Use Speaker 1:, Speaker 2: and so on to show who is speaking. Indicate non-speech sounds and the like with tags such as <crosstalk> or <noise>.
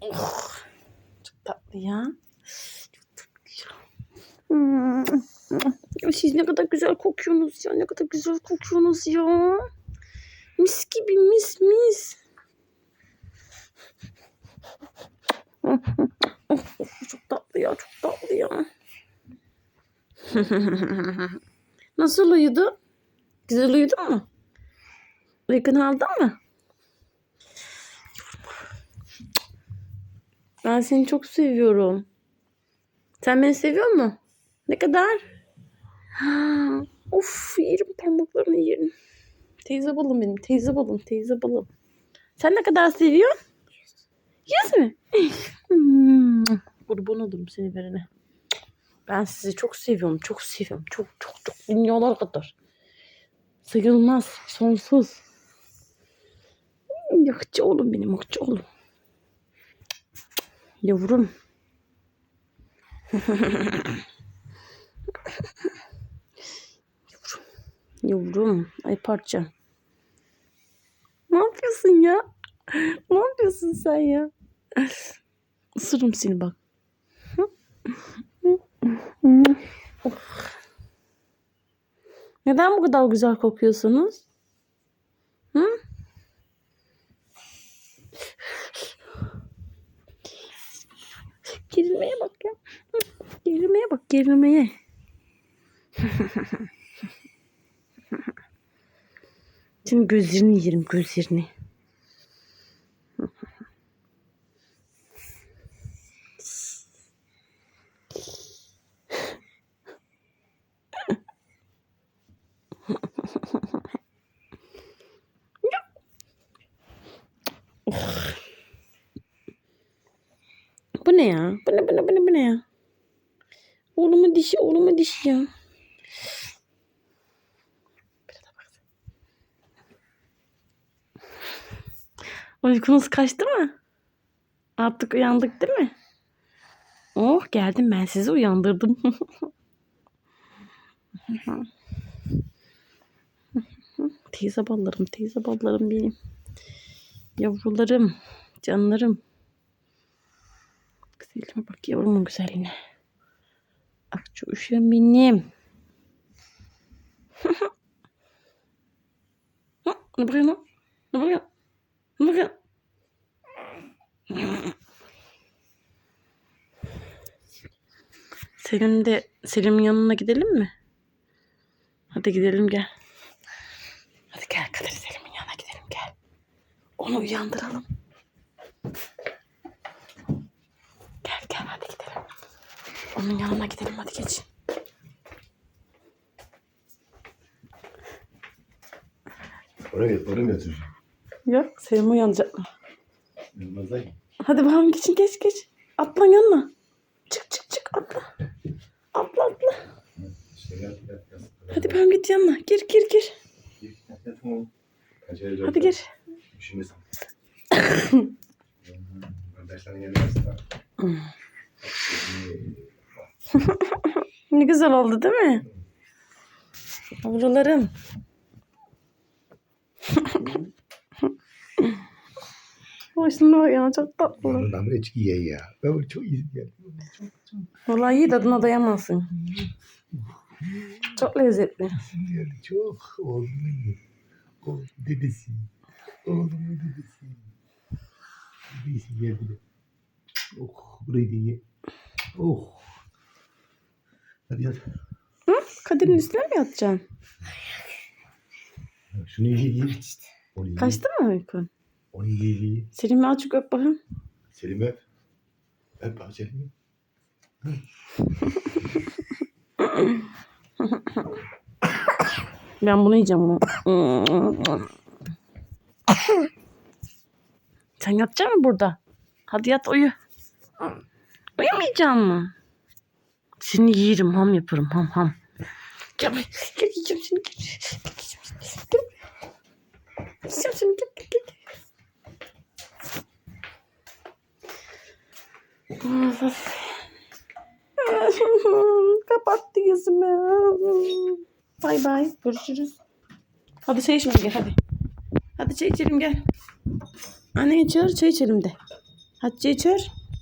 Speaker 1: Oh, çok tatlı ya. Çok tatlı ya. Siz ne kadar güzel kokuyorsunuz ya. Ne kadar güzel kokuyorsunuz ya. Mis gibi mis mis. Çok tatlı ya. Çok tatlı ya. <laughs> Nasıl uyudu? Güzel uyudun mu? Uykunu aldın mı? Ben seni çok seviyorum. Sen beni seviyor musun? Ne kadar? Ha, of yerim parmaklarını yerim. Teyze balım benim. Teyze balım. Teyze balım. Sen ne kadar seviyorsun? Yüz mü? Hmm, Kurban olurum seni verene. Ben sizi çok seviyorum. Çok seviyorum. Çok çok çok dünyalar kadar. Sayılmaz. Sonsuz. Yakıcı oğlum benim. Yakıcı oğlum. Yavrum. Yavrum. Yavrum. Ay parça. Ne yapıyorsun ya? Ne yapıyorsun sen ya? Isırırım seni bak. Neden bu kadar güzel kokuyorsunuz? Hı? Gerilmeye bak ya. Gerilmeye bak gerilmeye. Şimdi gözlerini yerim gözlerini. Bu ne ya? Bu ne bu ne bu ne bu ne ya? Oğlumun dişi oğlumun dişi ya. Uykunuz kaçtı mı? Artık uyandık değil mi? Oh geldim ben sizi uyandırdım. <laughs> teyze ballarım, teyze ballarım benim. Yavrularım, canlarım. Güzelime bak yavrumun güzelliğine. Akçı uşağım benim. <laughs> ne bakıyorsun lan? Ne bakıyorsun? Ne bakıyorsun? Selim de Selim'in yanına gidelim mi? Hadi gidelim gel. Hadi gel Kadir Selim'in yanına gidelim gel. Onu uyandıralım. Gel gel hadi gidelim. Onun yanına gidelim hadi geç.
Speaker 2: Oraya, oraya mı yatıracağım?
Speaker 1: Yok Selim uyanacak mı?
Speaker 2: Yılmaz'da
Speaker 1: Hadi bakalım geçin geç geç. Atlan yanına. Çık çık çık atla. Atla atla.
Speaker 2: İşte yat yat yat.
Speaker 1: Hadi bakalım git yanına. Gir gir gir.
Speaker 2: Yat yat tamam. Kaçıracak.
Speaker 1: Hadi gir.
Speaker 2: Şimdi sen. Kardeşlerin gelmezse.
Speaker 1: Ne güzel oldu değil mi? Yavrularım. Hoşuna bak ya çok tatlı.
Speaker 2: Böyle çok iyi ya. Ben böyle çok iyi ya.
Speaker 1: Vallahi iyi tadına dayamazsın. Çok lezzetli.
Speaker 2: Çok oğlumun. O dedesi. Oğlumun dedesi. Dedesi geldi. Oh burayı da ye. Oh. Hadi yat.
Speaker 1: Kadir'in üstüne mi yatacaksın?
Speaker 2: Şunu ye ye. Onu ye.
Speaker 1: Kaçtı mı uykun?
Speaker 2: Onu ye ye.
Speaker 1: Selim'i azıcık öp bakayım.
Speaker 2: Selim öp. Öp bak Selim'i.
Speaker 1: Ben bunu yiyeceğim bunu. Sen yatacaksın mı burada? Hadi yat uyu. Uyumayacak mı? Seni yerim ham yaparım ham ham. Gel buraya. Gel yiyeceğim seni. Gel. Gel yiyeceğim seni. Gel. Gel. Kapattı yüzümü. Bay bay. Görüşürüz. Hadi çay içmeye gel hadi. Hadi çay içelim gel. Anneye çağır çay içelim de. Hatice'yi çağır.